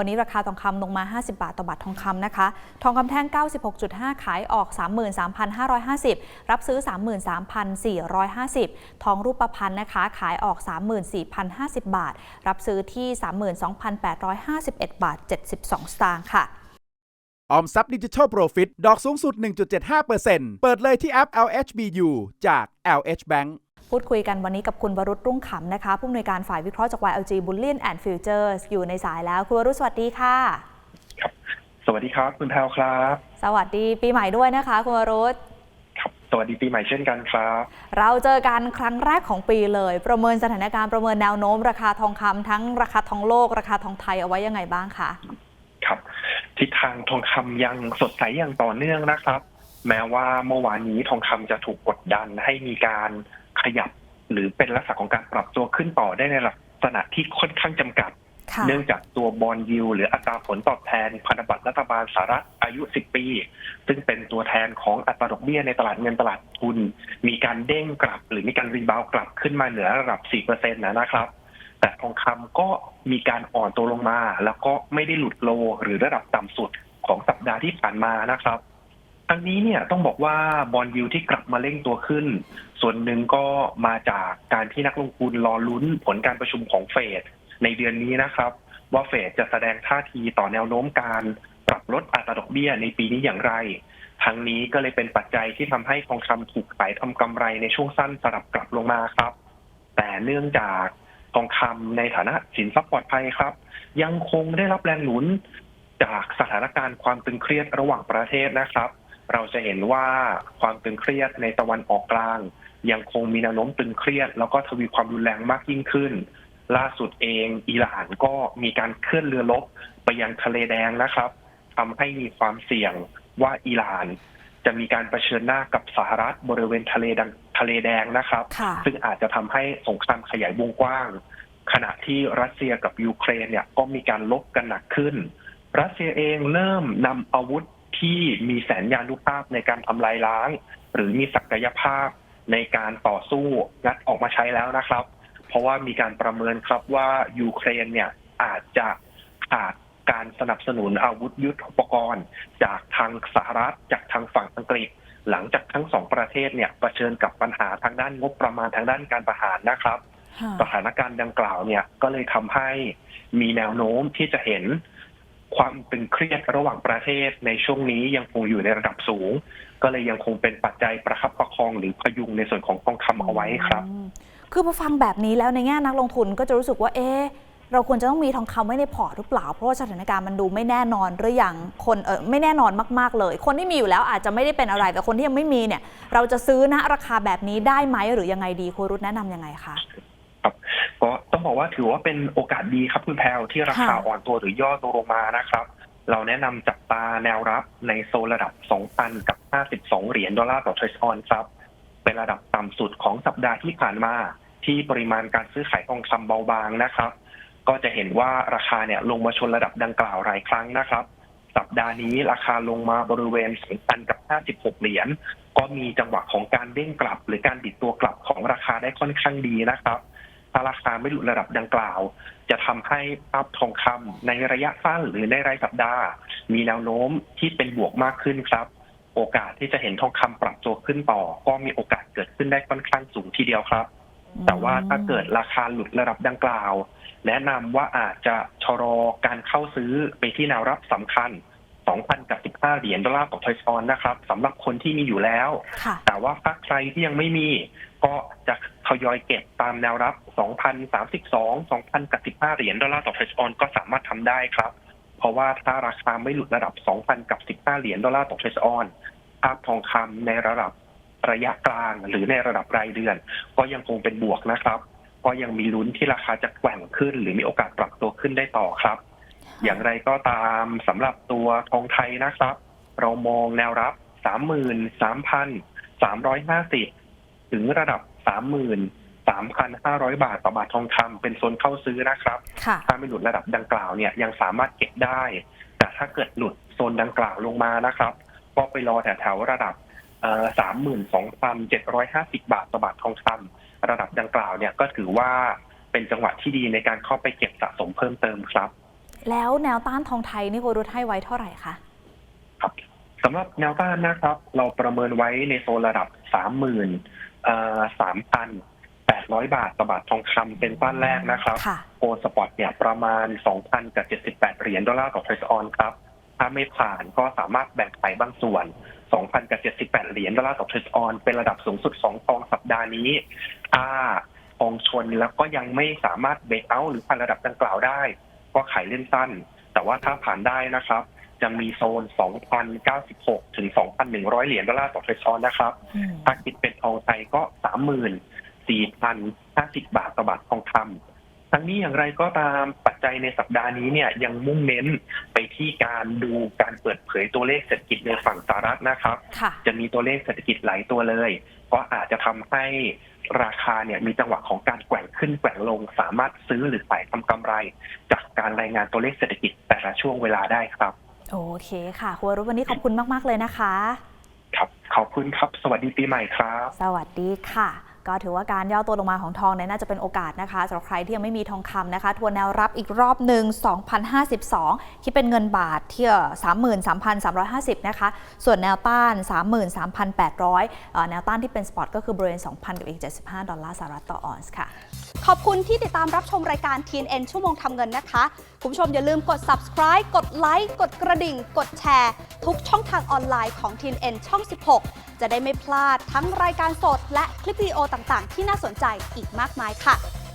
วันนี้ราคาทองคำลงมา 50 บาทต่อบาททองคำนะคะ ทองคำแท่ง 96.5 ขายออก 33,550 รับซื้อ 33,450 ทองรูปพรรณนะคะ ขายออก 34,050 บาท รับซื้อที่ 32,851 บาท 72 สตางค์ค่ะออมทรัพย์ดิจิทัลโปรฟิตดอกสูงสุด 1.75%เปิดเลยที่แอป LHBU จาก LH Bank พูดคุยกันวันนี้กับคุณวรุษรุ่งขำนะคะ ผู้อำนวยการฝ่ายวิเคราะห์จาก YLG Bullion and Futures อยู่ในสายแล้ว คุณวรุษสวัสดีค่ะ ครับ สวัสดีครับคุณแพลวครับ สวัสดีปีใหม่ด้วยนะคะ คุณวรุษครับสวัสดีปีใหม่เช่นกันครับ เราเจอกันครั้งแรกของปีเลย ประเมินสถานการณ์ประเมินแนวโน้ม ราคาทองคำทั้งราคาทองโลก ราคาทองไทยเอาไว้ยังไงบ้างคะครับ ทิศทางทองคำยังสดใสอย่างต่อเนื่องนะครับ แม้ว่าเมื่อวานนี้ทองคำจะถูกกดดันให้มีการ ขยับ หรือเป็นลักษณะของการปรับตัวขึ้นต่อได้ในลักษณะที่ค่อนข้างจำกัดค่ะเนื่องจากตัวบอลยูหรืออัตราผลตอบแทนพันธบัตรรัฐบาลสหรัฐอายุ 10 ปี ซึ่งเป็นตัวแทนของอัตราดอกเบี้ยในตลาดเงินตลาดทุน มีการเด้งกลับ หรือมีการรีบาวด์กลับขึ้นมาเหนือระดับ 4%นะนะครับแต่ทองคำก็มีการอ่อนตัวลงมา แล้วก็ไม่ได้หลุดโลหรือระดับต่ำสุดของสัปดาห์ที่ผ่านมานะครับ ทั้งนี้เนี่ยต้องบอกว่าบอลยูที่กลับมาเร่งตัวขึ้น ส่วนหนึ่งก็มาจากการที่นักลงทุนรอลุ้นผลการประชุมของเฟดในเดือนนี้นะครับ ว่าเฟดจะแสดงท่าทีต่อแนวโน้มการปรับลดอัตราดอกเบี้ยในปีนี้อย่างไรทั้งนี้ก็เลยเป็นปัจจัยที่ทำให้ทองคำถูกขายทำกำไรในช่วงสั้นสลับกลับลงมาครับ แต่เนื่องจากทองคำในฐานะสินทรัพย์ปลอดภัยครับ ยังคงได้รับแรงหนุนจากสถานการณ์ความตึงเครียดระหว่างประเทศนะครับ เราจะเห็นว่าความตึงเครียดในตะวันออกกลาง ยังคงมีแนวโน้มตึงเครียด แล้วก็ทวีความรุนแรงมากยิ่งขึ้น ล่าสุดเองอิหร่านก็มีการเคลื่อนเรือรบไปยังทะเลแดงนะครับทำให้มีความเสี่ยงว่าอิหร่านจะมีการเผชิญหน้ากับสหรัฐบริเวณทะเลดังทะเลแดงนะครับค่ะซึ่งอาจจะทำให้สงครามขยายวงกว้าง ขณะที่รัสเซียกับยูเครนเนี่ยก็มีการลบกันหนักขึ้น รัสเซียเองเริ่มนำอาวุธ ที่มีแสนยานุภาพในการทำลายล้าง หรือมีศักยภาพในการต่อสู้งัดออกมาใช้แล้วนะครับ เพราะว่ามีการประเมินครับว่ายูเครนเนี่ยอาจจะขาดการสนับสนุนอาวุธยุทโธปกรณ์ จากทางสหรัฐจากทางฝั่งอังกฤษ หลังจากทั้งสองประเทศเนี่ยเผชิญกับปัญหาทางด้านงบประมาณทางด้านการประหารนะครับสถานการณ์ดังกล่าวเนี่ยก็เลยทำให้มีแนวโน้มที่จะเห็น ความตึงเครียดระหว่างประเทศในช่วงนี้ยังคงอยู่ในระดับสูง ก็เลยยังคงเป็นปัจจัยประคับประคองหรือพยุงในส่วนของทองคำเอาไว้ครับ คือพอฟังแบบนี้แล้วในแง่นักลงทุนก็จะรู้สึกว่าเอ๊ะเราควรจะต้องมีทองคำไว้ในพอร์ตหรือเปล่า เพราะว่าสถานการณ์มันดูไม่แน่นอนหรืออย่างคนเออไม่แน่นอนมากๆเลย คนที่มีอยู่แล้วอาจจะไม่ได้เป็นอะไร แต่คนที่ยังไม่มีเนี่ย เราจะซื้อณราคาแบบนี้ได้ไหมหรือยังไงดีคุณรุตแนะนำยังไงคะ ก็ต้องบอกว่าถือว่าเป็นโอกาสดีครับคุณแพลวที่ราคาอ่อนตัวหรือย่อตัวลงมานะครับ เราแนะนำจับตาแนวรับในโซนระดับ 2,000 กับ 52 เหรียญดอลลาร์ต่อทรัชออนครับ เป็นระดับต่ำสุดของสัปดาห์ที่ผ่านมา ที่ปริมาณการซื้อขายทองคำเบาบางนะครับ ก็จะเห็นว่าราคาเนี่ยลงมาชนระดับดังกล่าวหลายครั้งนะครับ สัปดาห์นี้ราคาลงมาบริเวณ 2,000 กับ 56 เหรียญก็มีจังหวะของการเด้งกลับ หรือการดิดตัวกลับของราคาได้ค่อนข้างดีนะครับ ถ้าราคาไม่หลุดระดับดังกล่าว จะทำให้ภาพทองคำในระยะสั้นหรือในรายสัปดาห์ มีแนวโน้มที่เป็นบวกมากขึ้นครับ โอกาสที่จะเห็นทองคำปรับตัวขึ้นต่อ ก็มีโอกาสเกิดขึ้นได้ค่อนข้างสูงทีเดียวครับ แต่ว่าถ้าเกิดราคาหลุดระดับดังกล่าว แนะนำว่าอาจจะชะลอการเข้าซื้อไปที่แนวรับสำคัญ2,000กับ15เหรียญดอลลาร์ต่อทอยซอนนะครับสำหรับคนที่มีอยู่แล้วค่ะแต่ว่าถ้าใครที่ยังไม่มีก็จะ ทยอยเก็บตามแนวรับ 2,032-2,015เหรียญดอลลาร์ต่อเทรชออนก็สามารถทำได้ครับ เพราะว่าถ้าราคาไม่หลุดระดับ 2,000 กับ 15 เหรียญดอลลาร์ต่อเทรชออนภาพทองคำในระดับระยะกลางหรือในระดับรายเดือน ก็ยังคงเป็นบวกนะครับ ก็ยังมีลุ้นที่ราคาจะแกว่งขึ้น หรือมีโอกาสปรับตัวขึ้นได้ต่อครับ อย่างไรก็ตามสำหรับตัวทองไทยนะครับ เรามองแนวรับ 33,350 ถึงระดับ 33,500บาทต่อบาททองคำเป็นโซนเข้าซื้อนะครับ ค่ะ ถ้าไม่หลุดระดับดังกล่าวเนี่ยยังสามารถเก็บได้ แต่ถ้าเกิดหลุดโซนดังกล่าวลงมานะครับ ก็ไปรอแถวๆระดับสามหมื่นสองพันเจ็ดร้อยห้าสิบาทต่อบาททองคำระดับดังกล่าวเนี่ยก็ถือว่าเป็นจังหวะที่ดีในการเข้าไปเก็บสะสมเพิ่มเติมครับ แล้วแนวต้านทองไทยนี่โครุดให้ไว้เท่าไหร่คะครับ สำหรับแนวต้านนะครับ เราประเมินไว้ในโซนระดับสามหมื่นสามพันแปดร้อยบาทต่อบาททองคำเป็นต้านแรกนะครับค่ะโกลด์สปอร์ตเนี่ยประมาณ2,000กับ78เหรียญดอลลาร์ต่อเทรซออนครับ ถ้าไม่ผ่านก็สามารถแบ่งไปบางส่วน2,000กับ78เหรียญดอลลาร์ต่อเทรซออนเป็นระดับสูงสุด2ทองสัปดาห์นี้ถ้าทองชนแล้วก็ยังไม่สามารถเบรกเอาท์หรือผ่านระดับดังกล่าวได้ ก็ขายเล่นสั้น แต่ว่าถ้าผ่านได้นะครับ จะมีโซน 2,096 ถึง 2,100 เหรียญดอลลาร์ต่อเทรซออนนะครับอืมถ้าคิดเป็นทองไทยก็สามหมื่นสี่พันห้าสิบบาทต่อบาททองคำทั้งนี้อย่างไรก็ตามปัจจัยในสัปดาห์นี้เนี่ยยังมุ่งเน้นไปที่การดูการเปิดเผยตัวเลขเศรษฐกิจในฝั่งสหรัฐนะครับค่ะจะมีตัวเลขเศรษฐกิจหลายตัวเลย ก็อาจจะทำให้ราคาเนี่ยมีจังหวะของการแกว่งขึ้นแกว่งลง สามารถซื้อหรือขายทำกำไร จากการรายงานตัวเลขเศรษฐกิจแต่ละช่วงเวลาได้ครับ โอเคค่ะคุณวรุษวันนี้ขอบคุณมาก ๆ เลยนะคะ ครับ ขอบคุณครับ สวัสดีปีใหม่ครับ สวัสดีค่ะ ก็ถือว่าการย่อตัวลงมาของทองเนี่ยน่าจะเป็นโอกาสนะคะสำหรับใครที่ยังไม่มีทองคำนะคะทวนแนวรับอีกรอบหนึ่ง2,052 คิดเป็นเงินบาทที่เอ่อ33,350 นะคะ ส่วนแนวต้าน 33,800 แนวต้านที่เป็นสปอตก็คือบริเวณ2,000กับอีก75 ดอลลาร์สหรัฐต่อออนซ์ค่ะ ขอบคุณที่ติดตามรับชมรายการ TNN ชั่วโมงทำเงินนะคะ คุณผู้ชมอย่าลืมกด subscribe กดไลค์กดกระดิ่ง กดแชร์ ทุกช่องทางออนไลน์ของ TNN ช่อง 16 จะได้ไม่พลาดทั้งรายการสดและคลิปวิดีโอต่างๆ ที่น่าสนใจอีกมากมายค่ะ